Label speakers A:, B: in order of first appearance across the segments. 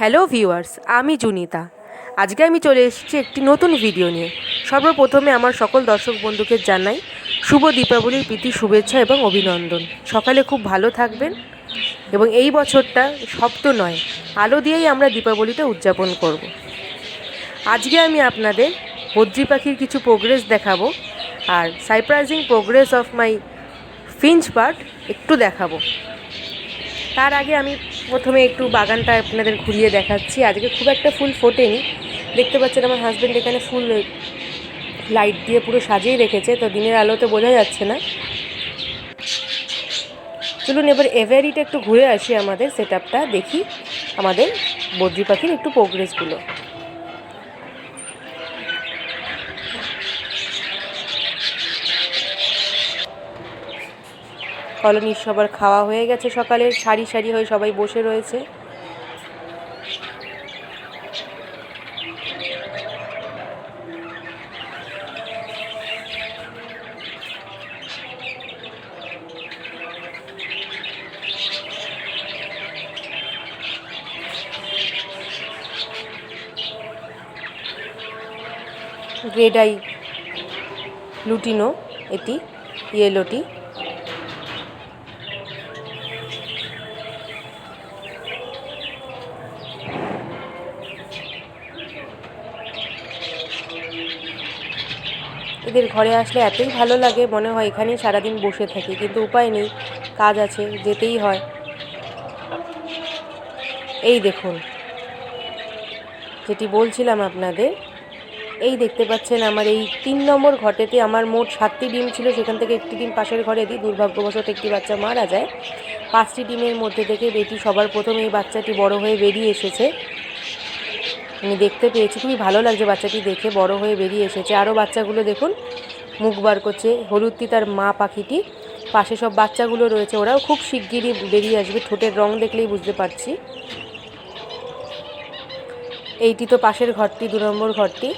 A: Hello viewers, আমি জুনিতা। আজকে আমি চলে এসেছি একটি নতুন ভিডিও নিয়ে। সর্বপ্রথমে আমার সকল দর্শক বন্ধুকে জানাই শুভ দীপাবলির প্রীতি, শুভেচ্ছা এবং অভিনন্দন। সকালে খুব ভালো থাকবেন এবং এই বছরটা সপ্ত নয়, আলো দিয়েই আমরা দীপাবলিটা উদযাপন করব। আজকে আমি আপনাদের বদ্রি পাখির কিছু প্রোগ্রেস দেখাবো আর surprising progress of my finch bird একটু দেখাবো। তার আগে আমি প্রথমে একটু বাগানটা আপনাদের ঘুরিয়ে দেখাচ্ছি। আজকে খুব একটা ফুল ফোটেনি। দেখতে পাচ্ছেন আমার হাজব্যান্ড এখানে ফুল লাইট দিয়ে পুরো সাজিয়ে রেখেছে, তো দিনের আলোতে বোঝা যাচ্ছে না। চলুন এবার এভারিটা একটু ঘুরে আসি আমাদের সেট দেখি আমাদের বদ্রি পাখির একটু প্রোগ্রেসগুলো কলোনির সবার খাওয়া হয়ে গেছে সকালে, সারি সারি হয়ে সবাই বসে রয়েছে। গ্রেডাই লুটিনো, এটি ইয়েলোটি এদের ঘরে আসলে এতই ভালো লাগে, মনে হয় এখানেই সারাদিন বসে থাকি, কিন্তু উপায় নেই, কাজ আছে, যেতেই হয়। এই দেখুন। যেটি বলছিলাম আপনাদের, এই দেখতে পাচ্ছেন আমার এই তিন নম্বর ঘটেতে আমার মোট সাতটি ডিম ছিল, সেখান থেকে একটি ডিম পাশের ঘরে দিই, দুর্ভাগ্যবশত একটি বাচ্চা মারা যায়। পাঁচটি ডিমের মধ্যে থেকে বেটি সবার প্রথম এই বাচ্চাটি বড় হয়ে বেরিয়ে এসেছে। আমি দেখতে পেয়েছি। খুবই ভালো লাগছে বাচ্চাটি দেখে, বড় হয়ে বেরিয়ে এসেছে। আরও বাচ্চাগুলো দেখুন, মুখ বার করছে। হলুদটি তার মা পাখিটি। পাশে সব বাচ্চাগুলো রয়েছে। ওরাও খুব শিগগিরই বেরিয়ে আসবে। ঠোঁটের রং দেখলেই বুঝতে পারছি। এইটি তো পাশের ঘরটি, দু নম্বর ঘরটি।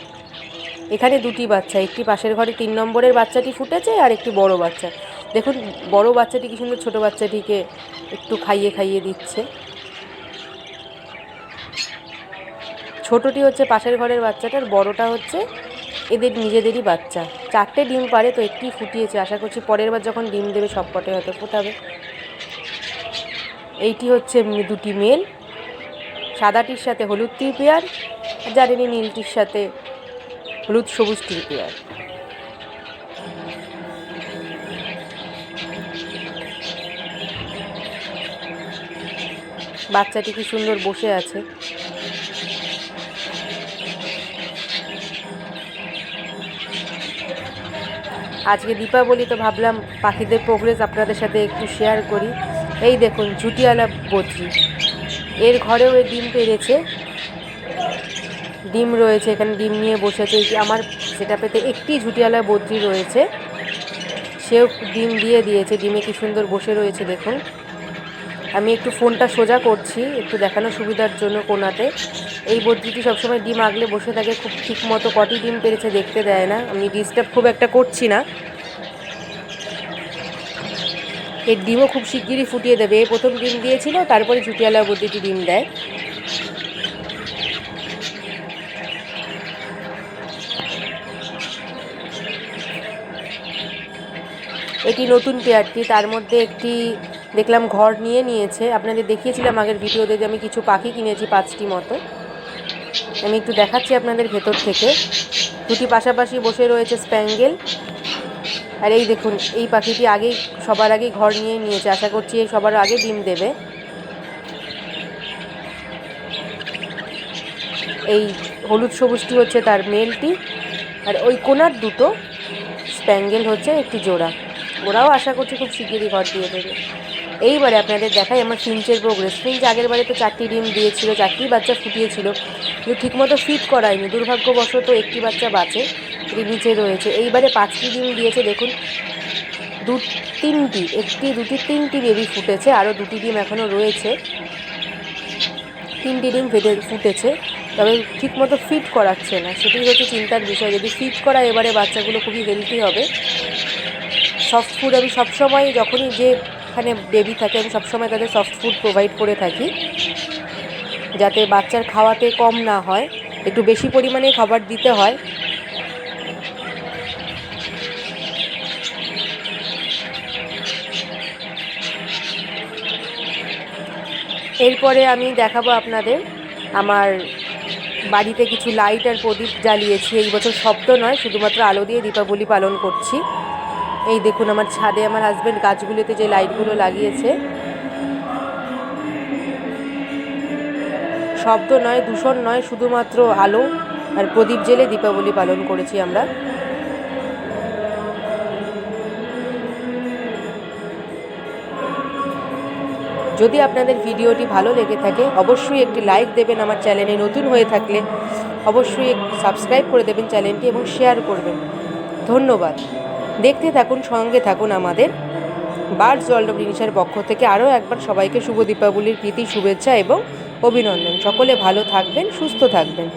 A: এখানে দুটি বাচ্চা, একটি পাশের ঘরে তিন নম্বরের বাচ্চাটি ফুটেছে আর একটি বড় বাচ্চা। দেখুন, বড় বাচ্চাটি কি সুন্দর, ছোটো বাচ্চাটিকে একটু খাইয়ে খাইয়ে দিচ্ছে। ছোটোটি হচ্ছে পাশের ঘরের বাচ্চাটার, বড়টা হচ্ছে এদের নিজেদেরই বাচ্চা। চারটে ডিম পারে তো একটি ফুটিয়েছে। আশা করছি পরের বার যখন ডিম দেবে সব কটে হয়তো ফোটাবে। এইটি হচ্ছে দুটি মেল। সাদাটির সাথে হলুদ পেয়ার আর জানেনি নীলটির সাথে হলুদ সবুজ পেয়ার বাচ্চাটি কি সুন্দর বসে আছে। আজকে দীপাবলি তো ভাবলাম পাখিদের প্রোগ্রেস আপনাদের সাথে একটু শেয়ার করি। এই দেখুন ঝুটিয়ালা বদ্রি। এর ঘরেও এই ডিম পেরেছে ডিম রয়েছে, এখানে ডিম নিয়ে বসেছে। আমার সেটা পেতে একটি ঝুটিয়ালা বদ্রি রয়েছে। সেও ডিম দিয়ে দিয়েছে। ডিমে কি সুন্দর বসে রয়েছে, দেখুন। আমি একটু ফোনটা সোজা করছি, একটু দেখানোর সুবিধার জন্য কোনাতে। এই বদ্রিটি সবসময় ডিম আগলে বসে থাকে, খুব ঠিক মতো কটি ডিম পেরেছে দেখতে দেয় না। আমি ডিস্টার্ব খুব একটা করছি না। এর ডিমও খুব শিগগিরই ফুটিয়ে দেবে। এই প্রথম ডিম দিয়েছিল, তারপরে ঝুটিয়ালা বদ্রিটি ডিম দেয়। এটি নতুন পেয়ারটি, তার মধ্যে একটি দেখলাম ঘর নিয়ে নিয়েছে। আপনাদের দেখিয়েছিলাম আগের ভিডিওতে যে আমি কিছু পাখি কিনেছি পাঁচটি মতো। আমি একটু দেখাচ্ছি আপনাদের ভেতর থেকে। দুটি পাশাপাশি বসে রয়েছে স্প্যাঙ্গেল। আর এই দেখুন, এই পাখিটি আগেই, সবার আগে ঘর নিয়ে নিয়েছে। আশা করছি এই সবার আগে ডিম দেবে। এই হলুদ সবুজটি হচ্ছে তার মেলটি। আর ওই কোনার দুটো স্প্যাঙ্গেল হচ্ছে একটি জোড়া। ওরাও আশা করছি খুব শিগগিরই ঘর দিয়ে দেবে। এইবারে আপনাদের দেখাই আমার ফিঞ্চের প্রোগ্রেস ফিঞ্চ আগের বারে তো চারটি ডিম দিয়েছিল, চারটি বাচ্চা ফুটিয়েছিল, কিন্তু ঠিকমতো ফিট করায়নি। দুর্ভাগ্যবশত একটি বাচ্চা বাঁচে, এটি নিচে রয়েছে। এইবারে পাঁচটি ডিম দিয়েছে, দেখুন, দু তিনটি, একটি, দুটি, তিনটি বেবি ফুটেছে, আরও দুটি ডিম এখনও রয়েছে। তিনটি ডিম ফেটে, ফুটেছে, তবে ঠিকমতো ফিট করাচ্ছে না। সেটাই হচ্ছে চিন্তার বিষয়। যদি ফিট করা এবারে বাচ্চাগুলো খুবই হেলদি হবে সফট ফুড আমি সবসময় যখনই যে এখানে বেবি থাকে, আমি সবসময় তাদের সফট ফুড প্রোভাইড করে থাকি। যাতে বাচ্চার খাওয়াতে কম না হয়, একটু বেশি পরিমাণে খাবার দিতে হয়। এরপরে আমি দেখাবো আপনাদের, আমার বাড়িতে কিছু লাইট আর প্রদীপ জ্বালিয়েছি। এই বছর শব্দ নয়, শুধুমাত্র আলো দিয়ে দীপাবলি পালন করছি। এই দেখুন, আমার ছাদে আমার হাজব্যান্ড গাছগুলোতে যে লাইটগুলো লাগিয়েছে। শব্দ নয়, দূষণ নয়, শুধুমাত্র আলো আর প্রদীপ জেলে দীপাবলি পালন করেছি আমরা। যদি আপনাদের ভিডিওটি ভালো লেগে থাকে, অবশ্যই একটি লাইক দেবেন আমার চ্যানেলে নতুন হয়ে থাকলে। অবশ্যই সাবস্ক্রাইব করে দেবেন চ্যানেলটি এবং শেয়ার করবেন। ধন্যবাদ। দেখতে থাকুন, সঙ্গে থাকুন আমাদের। বার্ডস ওয়ার্ল্ড অফ ইনিশার পক্ষ থেকে আরও একবার সবাইকে শুভ দীপাবলির প্রীতি, শুভেচ্ছা এবং অভিনন্দন। সকলে ভালো থাকবেন, সুস্থ থাকবেন।